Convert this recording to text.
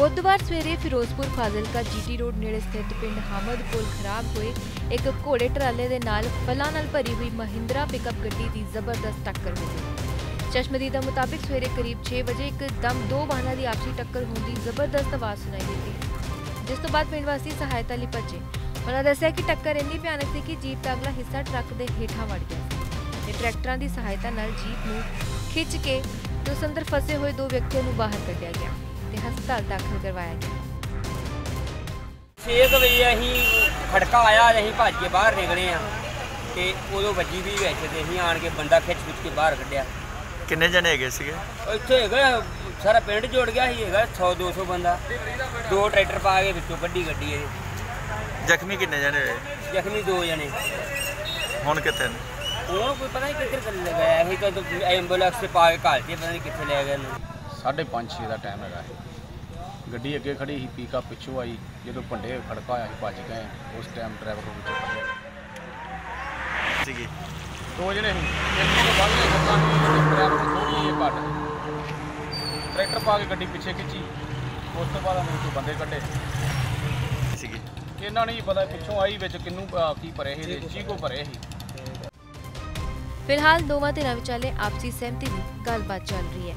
ਬੁੱਧਵਾਰ ਸਵੇਰੇ Firozpur Fazilka GT road ਨੇੜੇ ਸਥਿਤ ਪਿੰਡ ਹਾਮਦ ਕੋਲ ਖਰਾਬ ਹੋਏ ਇੱਕ ਘੋੜੇ ਟਰਾਲੇ ਦੇ ਨਾਲ ਫਲਾਂ ਨਾਲ ਭਰੀ ਹੋਈ ਮਹਿੰਦਰਾ ਪਿਕਅਪ ਗੱਡੀ ਦੀ ਜ਼ਬਰਦਸਤ ਟੱਕਰ ਹੋ ਗਈ ਚਸ਼ਮਦੀਦ ਮੁਤਾਬਿਕ ਸਵੇਰੇ ਕਰੀਬ 6 ਵਜੇ ਇੱਕ ਦਮ ਦੋ ਵਾਹਨਾਂ ਦੀ ਆਪਸੀ ਟੱਕਰ ਹੋਣ ਦੀ ਜ਼ਬਰਦਸਤ ਆਵਾਜ਼ ਸੁਣਾਈ ਦਿੱਤੀ। ਜਿਸ ਤੋਂ ਬਾਅਦ ਪਿੰਡ ਵਾਸੀ ਸਹਾਇਤਾ ਲਈ ਭੱਜੇ। ਉਹਨਾਂ ਦੱਸਿਆ ਕਿ ਟੱਕਰ ਇੰਨੀ ਭਿਆਨਕ ਸੀ ਕਿ ਜੀਪ ਦਾ ਅਗਲਾ ਹਿੱਸਾ ਟਰੱਕ ਦੇ ਹੇਠਾਂ ਵੜ ਗਿਆ ਸੀ। ਤੇ ਟਰੈਕਟਰਾਂ ਦੀ ਸਹਾਇਤਾ ਨਾਲ ਜੀਪ ਨੂੰ ਖਿੱਚ ਕੇ ਤੇ ਉਸ ਅੰਦਰ ਫਸੇ ਹੋਏ ਦੋ ਵਿਅਕਤੀਆਂ ਨੂੰ ਬਾਹਰ ਕੱਢਿਆ ਗਿਆ। ਤੇ ਹਸਪਤਾਲ ਦਾਖਲ ਕਰਵਾਇਆ ਗਿਆ। 6 ਵਜੇ ਅਸੀਂ ਖੜਕਾ ਆਇਆ ਅਸੀਂ ਭੱਜ ਕੇ ਬਾਹਰ ਨਿਕਲੇ ਆ ਤੇ ਉਦੋਂ ਵੱਜੀ ਵੀ ਵਿੱਚ ਤੇ ਅਸੀਂ ਆਣ ਕੇ ਬੰਦਾ ਖਿੱਚ ਖਿੱਚ ਕੇ ਬਾਹਰ ਕੱਢਿਆ। ਕਿੰਨੇ ਜਣੇ ਹੈਗੇ ਸੀਗੇ? ਇੱਥੇ ਹੈਗਾ ਸਾਰਾ ਪਿੰਡ ਜੋੜ ਗਿਆ ਸੀ ਹੈਗਾ 100 200 ਬੰਦਾ। ਦੋ ਟਰੈਕਟਰ ਪਾ ਕੇ ਵਿੱਚੋਂ ਵੱਡੀ ਗੱਡੀ ਇਹ। ਜ਼ਖਮੀ ਕਿੰਨੇ ਜਣੇ ਹੋਏ? ਜ਼ਖਮੀ ਦੋ ਜਣੇ। ਹੁਣ ਕਿੱਥੇ ਨੇ? ਉਹ ਕੋਈ ਪਤਾ ਨਹੀਂ ਕਿੱਧਰ ਚੱਲ ਗਿਆ ਇਹ ਤਾਂ ਐਂਬੂਲੈਂਸ ਤੇ ਪਾ ਕੇ ਘਰ ਕੇ ਪਤਾ ਨਹੀਂ ਕਿੱਥੇ ਲੈ ਗਏ ਨੇ 5:30 ਦਾ ਟਾਈਮ ਹੈਗਾ ਇਹ। ਗੱਡੀ ਅੱਗੇ ਖੜੀ ਸੀ ਪੀਕਾ ਪਿੱਛੋਂ ਆਈ ਜਦੋਂ ਭੰਡੇ ਖੜਕਾ ਹੋਇਆ ਸੀ ਭੱਜ ਗਏ। ਉਸ ਟਾਈਮ ਡਰਾਈਵਰ ਨੂੰ ਵਿੱਚੋਂ ਫੜ ਟਰੈਕਟਰ ਪਾ ਕੇ ਗੱਡੀ ਪਿੱਛੇ ਖਿੱਚੀ। ਉਸ ਤੋਂ ਬਾਅਦ ਬੰਦੇ ਕੱਢੇ। ਇਹਨਾਂ ਨੇ ਪਤਾ ਪਿੱਛੋਂ ਆਈ ਵਿੱਚ ਕਿੰਨੂੰ ਕੀ ਭਰੇ ਫਿਲਹਾਲ ਦੋਵਾਂ ਧਿਰਾਂ ਵਿਚਾਲੇ ਆਪਸੀ ਸਹਿਮਤੀ ਦੀ ਗੱਲਬਾਤ ਚੱਲ ਰਹੀ ਹੈ।